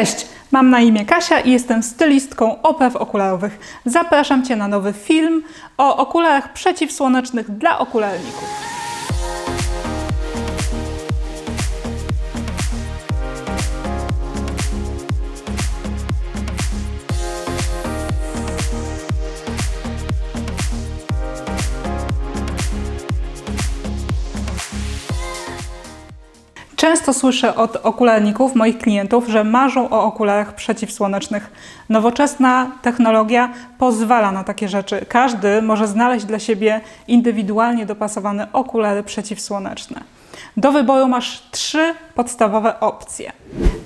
Cześć, mam na imię Kasia i jestem stylistką opraw okularowych. Zapraszam Cię na nowy film o okularach przeciwsłonecznych dla okularników. Często słyszę od okularników, moich klientów, że marzą o okularach przeciwsłonecznych. Nowoczesna technologia pozwala na takie rzeczy. Każdy może znaleźć dla siebie indywidualnie dopasowane okulary przeciwsłoneczne. Do wyboru masz trzy podstawowe opcje.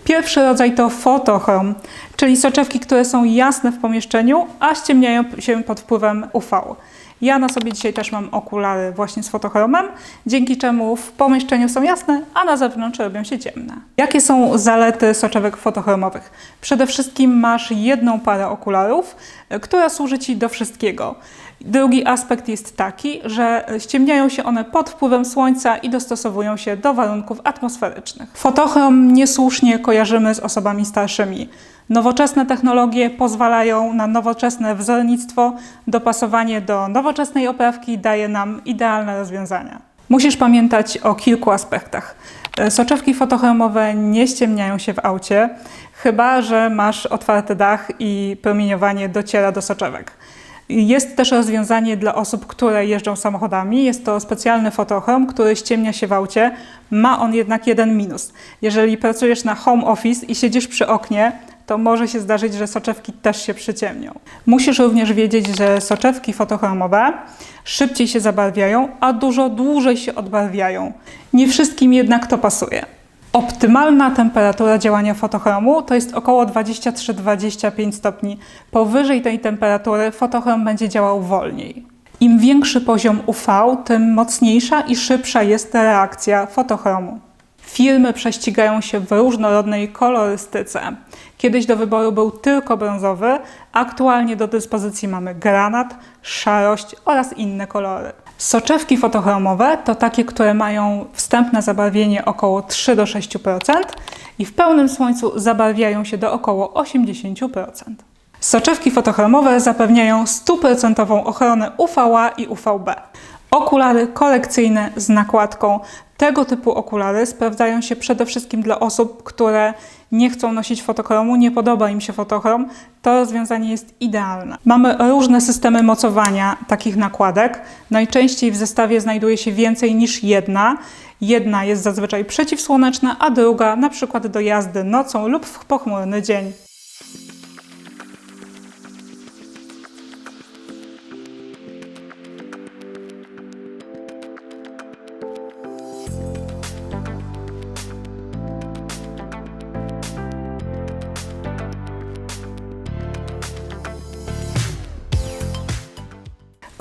Pierwszy rodzaj to fotochrom, czyli soczewki, które są jasne w pomieszczeniu, a ściemniają się pod wpływem UV. Ja na sobie dzisiaj też mam okulary właśnie z fotochromem, dzięki czemu w pomieszczeniu są jasne, a na zewnątrz robią się ciemne. Jakie są zalety soczewek fotochromowych? Przede wszystkim masz jedną parę okularów, e, która służy Ci do wszystkiego. Drugi aspekt jest taki, że ściemniają się one pod wpływem słońca i dostosowują się do warunków atmosferycznych. Fotochrom niesłusznie kojarzymy z osobami starszymi. Nowoczesne technologie pozwalają na nowoczesne wzornictwo, dopasowanie do nowoczesnej oprawki daje nam idealne rozwiązania. Musisz pamiętać o kilku aspektach. Soczewki fotochromowe nie ściemniają się w aucie, chyba że masz otwarty dach i promieniowanie dociera do soczewek. Jest też rozwiązanie dla osób, które jeżdżą samochodami. Jest to specjalny fotochrom, który ściemnia się w aucie. Ma on jednak jeden minus. Jeżeli pracujesz na home office i siedzisz przy oknie, to może się zdarzyć, że soczewki też się przyciemnią. Musisz również wiedzieć, że soczewki fotochromowe szybciej się zabarwiają, a dużo dłużej się odbarwiają. Nie wszystkim jednak to pasuje. Optymalna temperatura działania fotochromu to jest około 23-25 stopni. Powyżej tej temperatury fotochrom będzie działał wolniej. Im większy poziom UV, tym mocniejsza i szybsza jest reakcja fotochromu. Firmy prześcigają się w różnorodnej kolorystyce. Kiedyś do wyboru był tylko brązowy, aktualnie do dyspozycji mamy granat, szarość oraz inne kolory. Soczewki fotochromowe to takie, które mają wstępne zabarwienie około 3 do 6% i w pełnym słońcu zabarwiają się do około 80%. Soczewki fotochromowe zapewniają stuprocentową ochronę UVA i UVB. Okulary korekcyjne z nakładką. Tego typu okulary sprawdzają się przede wszystkim dla osób, które nie chcą nosić fotochromu, nie podoba im się fotochrom. To rozwiązanie jest idealne. Mamy różne systemy mocowania takich nakładek. Najczęściej w zestawie znajduje się więcej niż jedna. Jedna jest zazwyczaj przeciwsłoneczna, a druga na przykład do jazdy nocą lub w pochmurny dzień.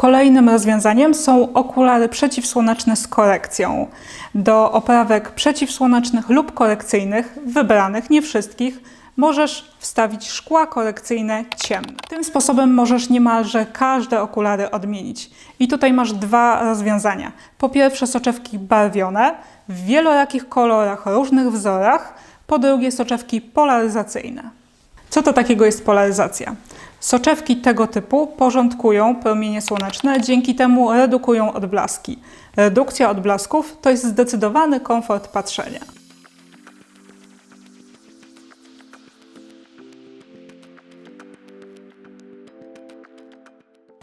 Kolejnym rozwiązaniem są okulary przeciwsłoneczne z korekcją. Do oprawek przeciwsłonecznych lub korekcyjnych, wybranych, nie wszystkich, możesz wstawić szkła korekcyjne ciemne. Tym sposobem możesz niemalże każde okulary odmienić. I tutaj masz dwa rozwiązania. Po pierwsze soczewki barwione w wielorakich kolorach, różnych wzorach. Po drugie soczewki polaryzacyjne. Co to takiego jest polaryzacja? Soczewki tego typu porządkują promienie słoneczne, dzięki temu redukują odblaski. Redukcja odblasków to jest zdecydowany komfort patrzenia.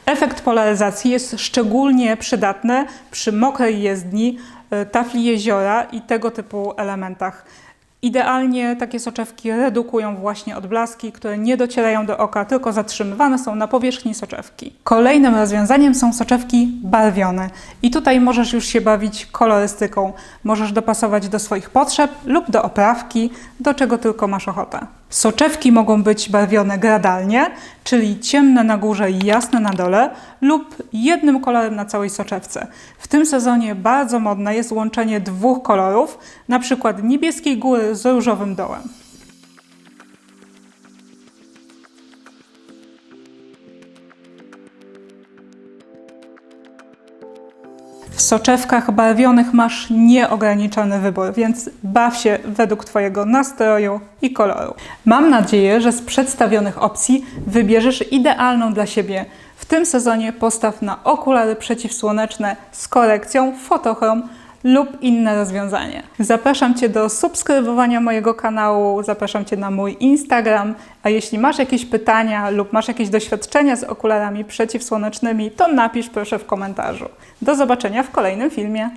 Efekt polaryzacji jest szczególnie przydatny przy mokrej jezdni, e, tafli jeziora i tego typu elementach. Idealnie takie soczewki redukują właśnie odblaski, które nie docierają do oka, tylko zatrzymywane są na powierzchni soczewki. Kolejnym rozwiązaniem są soczewki barwione. I tutaj możesz już się bawić kolorystyką. Możesz dopasować do swoich potrzeb lub do oprawki, do czego tylko masz ochotę. Soczewki mogą być barwione gradalnie, czyli ciemne na górze i jasne na dole, lub jednym kolorem na całej soczewce. W tym sezonie bardzo modne jest łączenie dwóch kolorów, przykład niebieskiej góry z różowym dołem. W soczewkach barwionych masz nieograniczony wybór, więc baw się według Twojego nastroju i koloru. Mam nadzieję, że z przedstawionych opcji wybierzesz idealną dla siebie. W tym sezonie postaw na okulary przeciwsłoneczne z korekcją Photochrom lub inne rozwiązanie. Zapraszam Cię do subskrybowania mojego kanału, zapraszam Cię na mój Instagram, a jeśli masz jakieś pytania lub masz jakieś doświadczenia z okularami przeciwsłonecznymi, to napisz proszę w komentarzu. Do zobaczenia w kolejnym filmie.